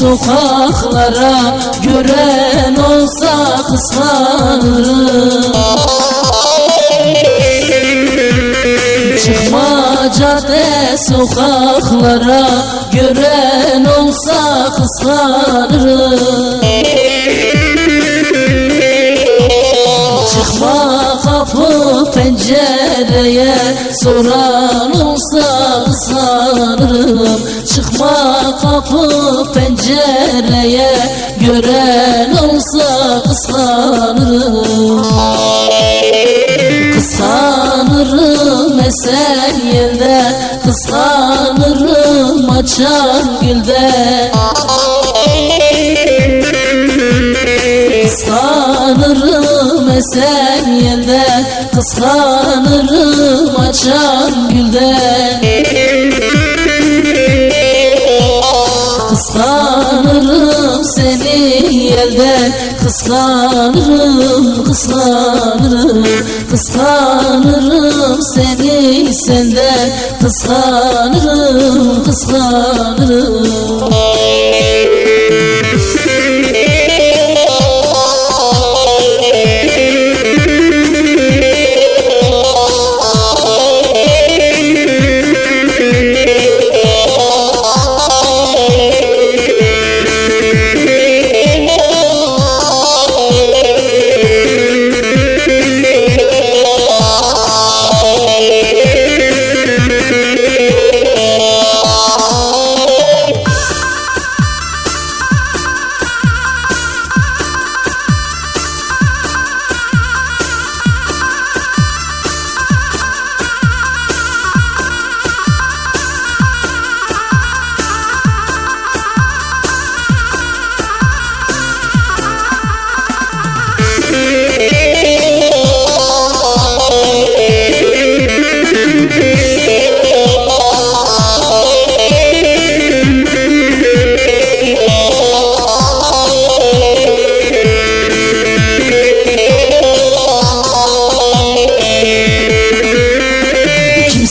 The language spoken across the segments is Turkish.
sokaklara Gören olsa kıskanırım. Çıkma cadde sokaklara Gören olsa kıskanırım. Çıkma kapı pencereye Soran olsa kıskanırım Çıkma kapı pencereye Gören olsa kıskanırım. Kıskanırım esen yelde Kıskanırım açan gülde. Kıskanırım esen yelde Kıskanırım açan gülde Kıskanırım seni yelde Kıskanırım, kıskanırım. Kıskanırım seni senden Kıskanırım, kıskanırım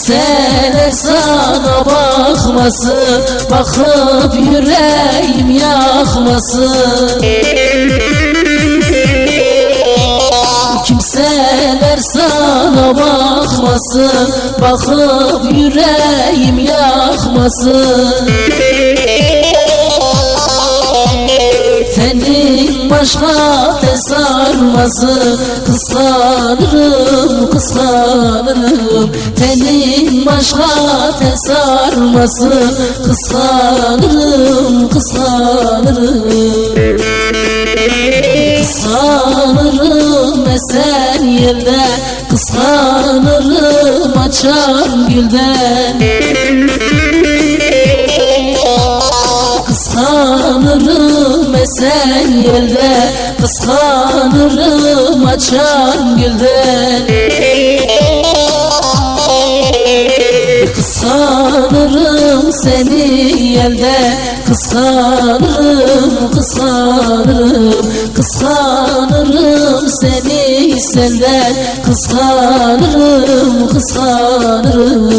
Kimseler sana bakmasın Bakıp yüreğim yakmasın Kimseler sana bakmasın Bakıp yüreğim yakmasın Senin başka tesarması Kıskanırım, kıskanırım Senin başka tesarması Kıskanırım, kıskanırım Kıskanırım esen yerde. Kıskanırım açan gülden Kıskanırım esen yerde Kıskanırım açan gülden Kıskanırım seni yelde Kıskanırım, kıskanırım. Kıskanırım seni senden Kıskanırım, kıskanırım